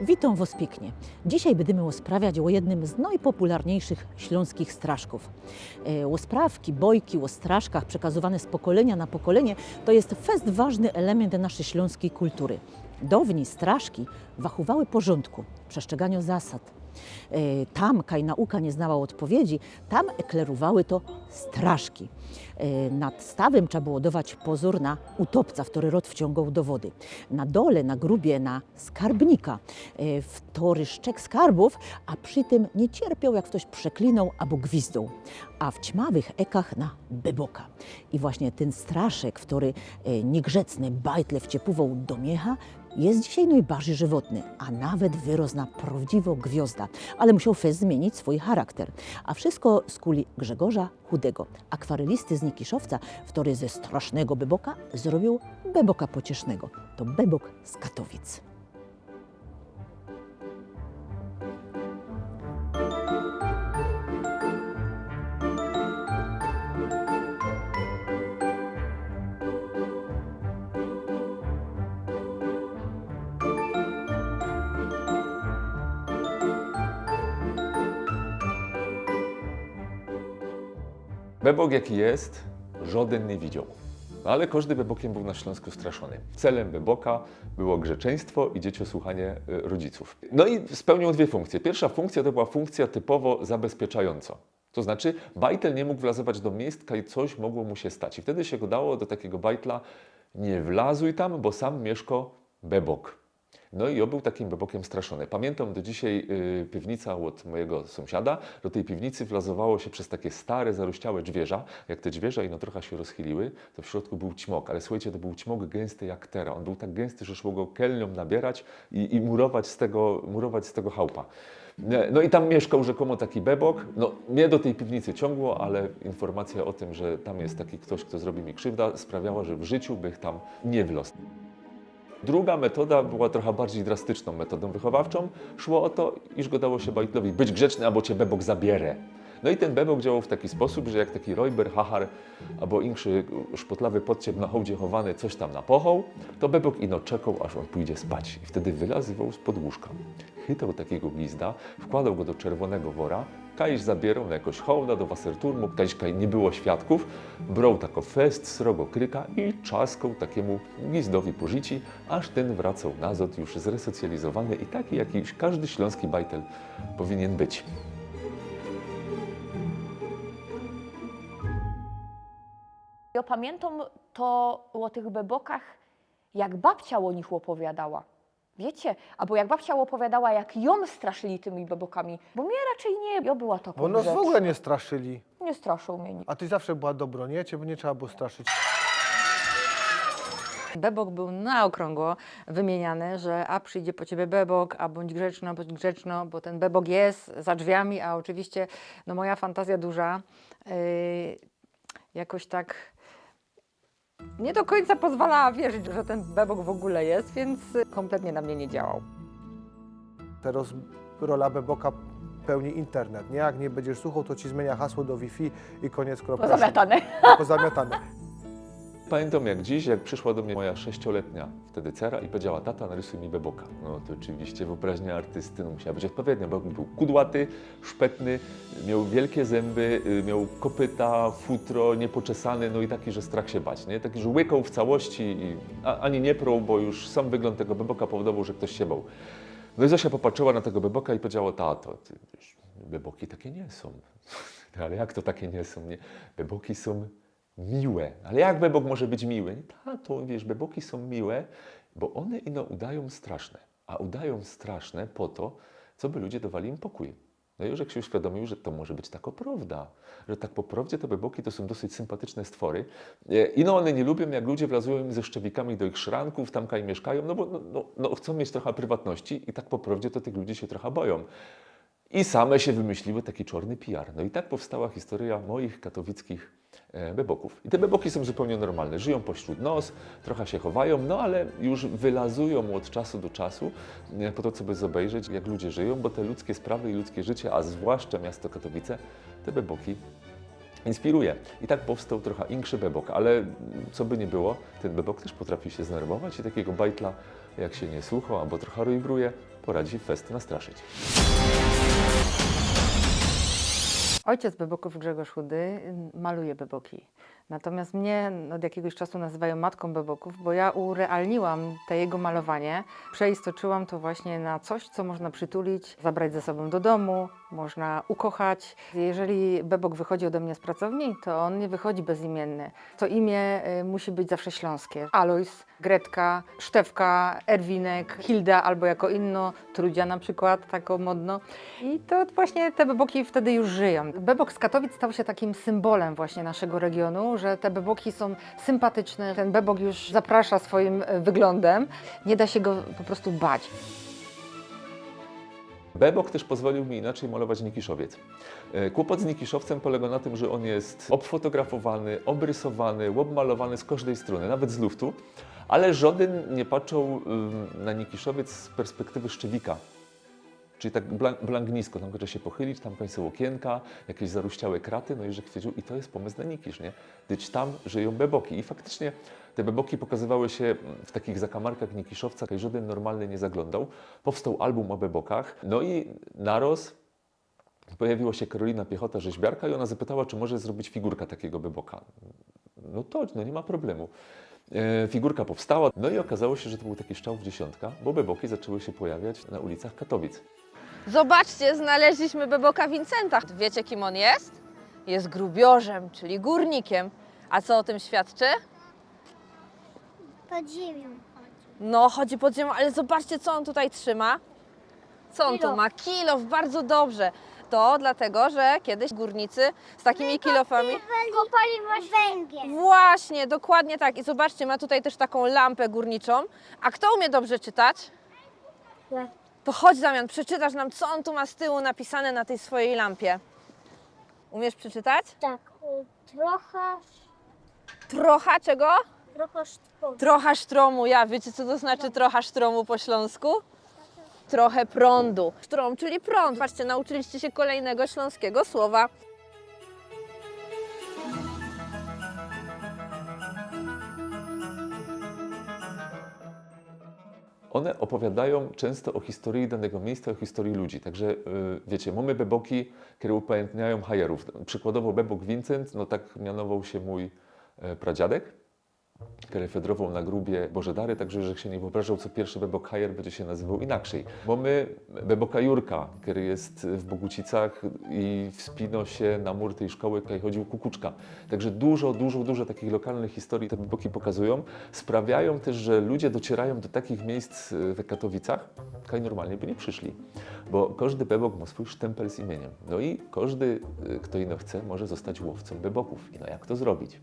Witam Was pięknie. Dzisiaj będziemy rozprawiać o jednym z najpopularniejszych śląskich straszków. E, O sprawki, bojki o straszkach przekazywane z pokolenia na pokolenie to jest fest ważny element naszej śląskiej kultury. Dawniej straszki wachowały porządku, przestrzegania zasad. E, Tam, kaj nauka nie znała odpowiedzi, tam eklerowały to straszki. E, Nad stawem trzeba było dawać pozór na utopca, który rod wciągał do wody. Na dole, na grubie, na skarbnika, e, w tory szczek skarbów, a przy tym nie cierpiał, jak ktoś przeklinał albo gwizdał. A w ćmawych ekach na beboka. I właśnie ten straszek, który niegrzecny bajtle wciepływał do miecha, jest dzisiaj najbardziej żywotny, a nawet wyrósł na prawdziwą gwiazda, ale musiał fest zmienić swój charakter. A wszystko z kuli Grzegorza Chudego, akwarelisty z Nikiszowca, który ze strasznego beboka zrobił beboka pociesznego. To bebok z Katowic. Bebok jaki jest, żaden nie widział. Ale każdy bebokiem był na Śląsku straszony. Celem beboka było grzeczeństwo i dzieciosłuchanie y, rodziców. No i spełniał dwie funkcje. Pierwsza funkcja to była funkcja typowo zabezpieczająca. To znaczy, bajtel nie mógł wlazować do miejsc, i coś mogło mu się stać. I wtedy się go dało do takiego bajtla, nie wlazuj tam, bo sam mieszko bebok. No i on był takim bebokiem straszony. Pamiętam do dzisiaj y, piwnica od mojego sąsiada. Do tej piwnicy wlazowało się przez takie stare, zarościałe drzwierza. Jak te drzwierza ino trochę się rozchyliły, to w środku był ćmok. Ale słuchajcie, to był ćmok gęsty jak tera. On był tak gęsty, że szło go kelnią nabierać i, i murować, z tego, murować z tego chałpa. Nie, No i tam mieszkał rzekomo taki bebok. No, mnie do tej piwnicy ciągło, ale informacja o tym, że tam jest taki ktoś, kto zrobi mi krzywda, sprawiała, że w życiu bych tam nie wlosł. Druga metoda była trochę bardziej drastyczną metodą wychowawczą. Szło o to, iż go dało się bajtlowi być grzeczny, albo cię bebok zabierę. No i ten bebok działał w taki sposób, że jak taki rojber, hachar albo inszy szpotlawy podciep na hołdzie chowany coś tam napochał, to bebok ino czekał, aż on pójdzie spać. I wtedy wylazywał spod łóżka. Chytał takiego glizda, wkładał go do czerwonego wora, Kajś zabierał na jakoś hołda do waserturmu, Kajś kaj nie było świadków, brał tako fest, srogo kryka i czaskał takiemu glizdowi po życi, aż ten wracał nazad już zresocjalizowany i taki jakiś każdy śląski bajtel powinien być. Ja pamiętam to o tych bebokach, jak babcia o nich opowiadała. Wiecie, albo jak babcia opowiadała, jak ją straszyli tymi bebokami, bo mnie raczej nie, ja była taka Bo nas w ogóle nie straszyli. nie straszył mnie nikt. A ty zawsze była dobro, nie? Ciebie nie trzeba było straszyć. Bebok był na okrągło wymieniany, że a przyjdzie po ciebie bebok, a bądź grzeczna, bądź grzeczno, bo ten bebok jest za drzwiami, a oczywiście no moja fantazja duża yy, jakoś tak nie do końca pozwalała wierzyć, że ten bebok w ogóle jest, więc kompletnie na mnie nie działał. Teraz rola Beboka pełni internet, nie? Jak nie będziesz słuchał, to ci zmienia hasło do Wi-Fi i koniec kropka. Pozamiatane. Pozamiatane. Pamiętam jak dziś, jak przyszła do mnie moja sześcioletnia wtedy cera i powiedziała, tata narysuj mi beboka. No to oczywiście wyobraźnia artysty no, musiała być odpowiednia, bo był kudłaty, szpetny, miał wielkie zęby, y, miał kopyta, futro, niepoczesany, no i taki, że strach się bać, nie? Taki, że łykał w całości, i, a, ani nie prął, bo już sam wygląd tego beboka powodował, że ktoś się bał. No i Zosia popatrzyła na tego beboka i powiedziała, tato, ty, wiesz, beboki takie nie są. Ale jak to takie nie są? Nie? Beboki są miłe. Ale jak bebok może być miły? Tato, wiesz, beboki są miłe, bo one ino udają straszne. A udają straszne po to, co by ludzie dawali im pokój. No i Józek się uświadomił, że to może być taka prawda, że tak po prawdzie te beboki to są dosyć sympatyczne stwory. E, I no one nie lubią, jak ludzie wlazują im ze szczewikami do ich szranków, tam kaj mieszkają, no bo no, no, no, chcą mieć trochę prywatności i tak po prawdzie to tych ludzi się trochę boją. I same się wymyśliły taki czarny PR. No i tak powstała historia moich katowickich e, beboków. I te beboki są zupełnie normalne. Żyją pośród nos, trochę się chowają, no ale już wylazują od czasu do czasu e, po to, co by obejrzeć, jak ludzie żyją, bo te ludzkie sprawy i ludzkie życie, a zwłaszcza miasto Katowice, te beboki inspiruje. I tak powstał trochę inszy bebok, ale co by nie było, ten bebok też potrafi się znerwować i takiego bajtla, jak się nie słucha albo trochę rojbruje, poradzi fest nastraszyć. Ojciec beboków Grzegorz Chudy maluje beboki. Natomiast mnie od jakiegoś czasu nazywają matką beboków, bo ja urealniłam te jego malowanie. Przeistoczyłam to właśnie na coś, co można przytulić, zabrać ze sobą do domu, można ukochać. Jeżeli bebok wychodzi ode mnie z pracowni, to on nie wychodzi bezimienny. To imię y, musi być zawsze śląskie. Alois, Gretka, Sztewka, Erwinek, Hilda albo jako inno, Trudzia na przykład, tako modno. I to właśnie te beboki wtedy już żyją. Bebok z Katowic stał się takim symbolem właśnie naszego regionu, że te beboki są sympatyczne. Ten bebok już zaprasza swoim e, wyglądem. Nie da się go po prostu bać. Bebok też pozwolił mi inaczej malować Nikiszowiec. E, Kłopot z Nikiszowcem polega na tym, że on jest obfotografowany, obrysowany, obmalowany z każdej strony, nawet z luftu, ale żaden nie patrzył na Nikiszowiec z perspektywy szczywika. Czyli tak blan- blanknisko, tam może się pochylić, tam są okienka, jakieś zaruściałe kraty, no i że chwycił, i to jest pomysł na Nikisz, nie? Gdyż tam żyją beboki. I faktycznie te beboki pokazywały się w takich zakamarkach Nikiszowca, jak żaden normalny nie zaglądał. Powstał album o bebokach, no i naroz pojawiła się Karolina Piechota, rzeźbiarka i ona zapytała, czy może zrobić figurka takiego beboka. No to, no nie ma problemu. E, figurka powstała, no i okazało się, że to był taki szczał w dziesiątka, bo beboki zaczęły się pojawiać na ulicach Katowic. Zobaczcie, znaleźliśmy beboka Vincenta. Wiecie, kim on jest? Jest grubiorzem, czyli górnikiem. A co o tym świadczy? Pod ziemią chodzi. No, chodzi pod ziemią, ale zobaczcie, co on tutaj trzyma. Co on tu Kilof. ma? Kilof, bardzo dobrze. To dlatego, że kiedyś górnicy z takimi kilofami... Kopali węgiel. Właśnie, dokładnie tak. I zobaczcie, ma tutaj też taką lampę górniczą. A kto umie dobrze czytać? Ja. To chodź, Damian, przeczytasz nam, co on tu ma z tyłu napisane na tej swojej lampie. Umiesz przeczytać? Tak, y, trochę, Trochę czego? trochę sztuki. Trochę sztromu, ja. Wiecie, co to znaczy trochę sztromu po śląsku? Trochę prądu. Sztrom, czyli prąd. Patrzcie, nauczyliście się kolejnego śląskiego słowa. One opowiadają często o historii danego miejsca, o historii ludzi. Także y, wiecie, mamy beboki, które upamiętniają hajerów. Przykładowo bebok Vincent, no tak mianował się mój e, pradziadek, który fedrował na grubie Boże Dary, także że się nie wyobrażał, co pierwszy bebok hajer będzie się nazywał inaczej. Mamy beboka Jurka, który jest w Bogucicach i wspinał się na mur tej szkoły, tutaj chodził kukuczka. Także dużo, dużo, dużo takich lokalnych historii te beboki pokazują. Sprawiają też, że ludzie docierają do takich miejsc y, w Katowicach, kaj normalnie by nie przyszli. Bo każdy bebok ma swój sztempel z imieniem. No i każdy, y, kto ino chce, może zostać łowcą beboków. I no jak to zrobić?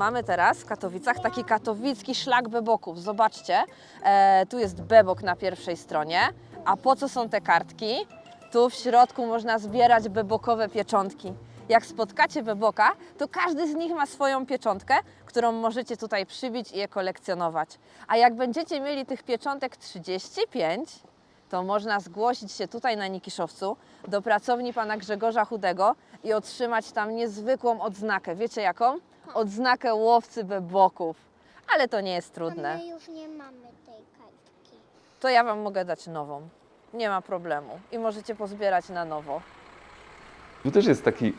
Mamy teraz w Katowicach taki katowicki szlak beboków. Zobaczcie, e, tu jest bebok na pierwszej stronie. A po co są te kartki? Tu w środku można zbierać bebokowe pieczątki. Jak spotkacie beboka, to każdy z nich ma swoją pieczątkę, którą możecie tutaj przybić i je kolekcjonować. A jak będziecie mieli tych pieczątek 35, to można zgłosić się tutaj na Nikiszowcu do pracowni pana Grzegorza Chudego i otrzymać tam niezwykłą odznakę. Wiecie jaką? Odznakę łowcy beboków. Ale to nie jest trudne. My już nie mamy tej kartki. To ja wam mogę dać nową. Nie ma problemu. I możecie pozbierać na nowo. Tu też jest taki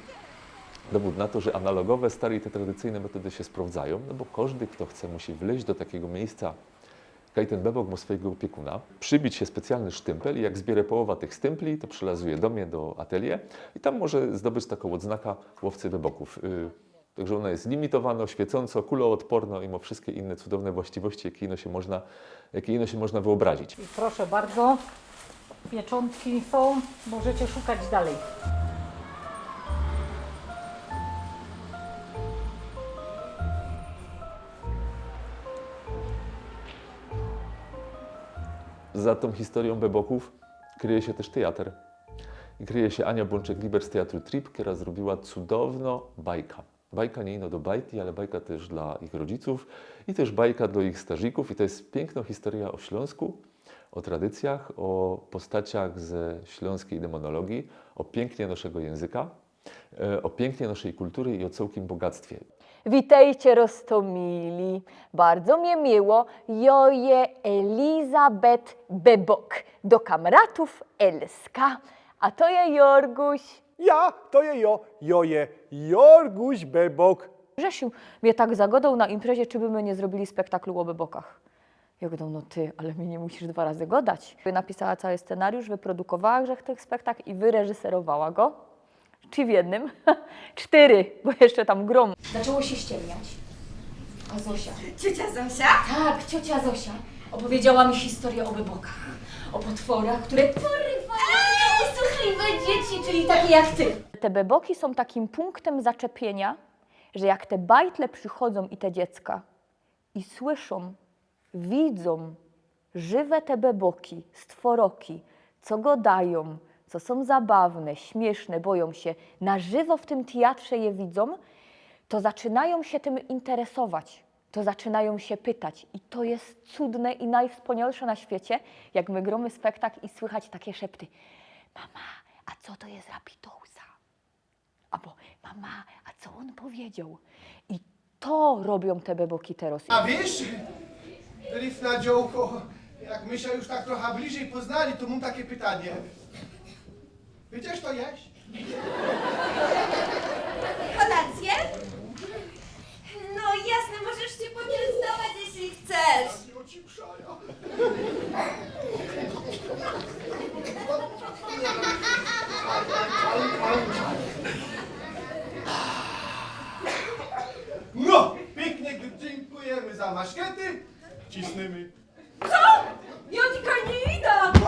dowód na to, że analogowe, stare i te tradycyjne metody się sprawdzają, no bo każdy, kto chce, musi wleźć do takiego miejsca, kaj ten bebok ma swojego opiekuna, przybić się specjalny sztympel i jak zbierze połowa tych stympli, to przylazuje do mnie, do atelier i tam może zdobyć taką odznakę łowcy beboków. Także ona jest limitowana, świecąco, kuloodporna i ma wszystkie inne cudowne właściwości, jakie ino się można, jakie ino się można wyobrazić. I proszę bardzo, pieczątki są, możecie szukać dalej. Za tą historią beboków kryje się też teatr. I kryje się Ania Bączek-Liber z Teatru Trip, która zrobiła cudowno bajka. Bajka nie ino do bajki, ale bajka też dla ich rodziców i też bajka dla ich strażników. I to jest piękna historia o Śląsku, o tradycjach, o postaciach ze śląskiej demonologii, o pięknie naszego języka. e, o pięknie naszej kultury i o całkiem bogactwie. Witajcie Rostomili, bardzo mnie miło, joje Elizabeth Bebok, do kamratów Elska, a to je Jorguś. Ja, to je jo, joje, Jorguś Bebok. Grzesiu mnie tak zagodał na imprezie, czy by my nie zrobili spektaklu o bebokach. Ja no ty, ale mnie nie musisz dwa razy godać. Napisała cały scenariusz, wyprodukowała grzech tych spektakl i wyreżyserowała go. Czy w jednym? Cztery, bo jeszcze tam grom. Zaczęło się ściemniać. A Zosia, Ciocia Zosia? tak, ciocia Zosia opowiedziała mi historię o bebokach, o potworach, które usłuchliwe dzieci, czyli takie jak ty. Te beboki są takim punktem zaczepienia, że jak te bajtle przychodzą i te dziecka i słyszą, widzą żywe te beboki, stworoki, co gadają, co są zabawne, śmieszne, boją się, na żywo w tym teatrze je widzą, to zaczynają się tym interesować, to zaczynają się pytać. I to jest cudne i najwspanialsze na świecie, jak my gromy spektakl i słychać takie szepty. Mama, a co to jest Rapidousa? Albo mama, a co on powiedział? I to robią te beboki teraz. A wiesz, Rif na dziołko, jak my się już tak trochę bliżej poznali, to mam takie pytanie. Będziesz to jeść? Kolację? No jasne, możesz się poczęstować, jeśli chcesz. Ja ci przaja. No, pięknie dziękujemy za maszkety. Cisnymy. Jonika nie idę!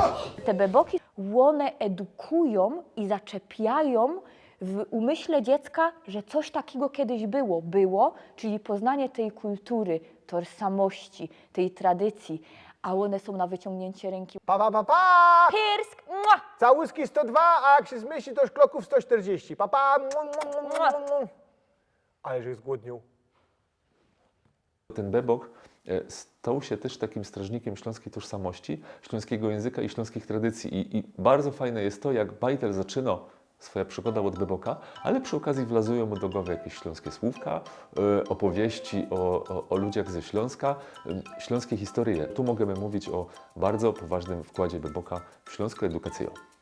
Te beboki łone edukują i zaczepiają w umyśle dziecka, że coś takiego kiedyś było. Było, czyli poznanie tej kultury, tożsamości, tej tradycji, a one są na wyciągnięcie ręki. Pa, pa, pa, pa! Pirsk! Mua! Całuski 102, a jak się zmieści, to już kroków 140. Pa, pa! Mu, mu, mu, mu, mu. Ale że zgłodnił. Ten bebok stał się też takim strażnikiem śląskiej tożsamości, śląskiego języka i śląskich tradycji. I, i bardzo fajne jest to, jak bajtel zaczyna swoja przygoda od beboka, ale przy okazji wlazują mu do głowy jakieś śląskie słówka, e, opowieści o, o, o ludziach ze Śląska, e, śląskie historie. Tu możemy mówić o bardzo poważnym wkładzie beboka w śląską edukację.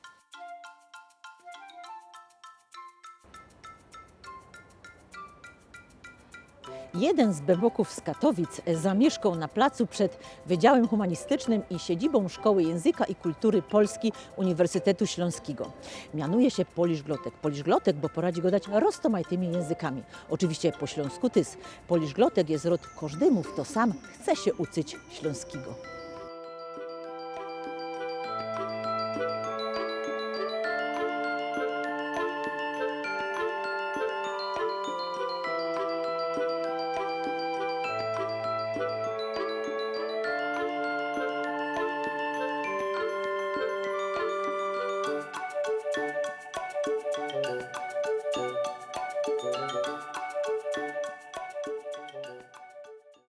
Jeden z beboków z Katowic zamieszkał na placu przed Wydziałem Humanistycznym i siedzibą Szkoły Języka i Kultury Polski Uniwersytetu Śląskiego. Mianuje się poliszglotek. Poliszglotek, bo poradzi go dać roztomajtymi językami. Oczywiście po śląsku tys. Poliszglotek jest rod każdemu, kto sam chce się uczyć śląskiego.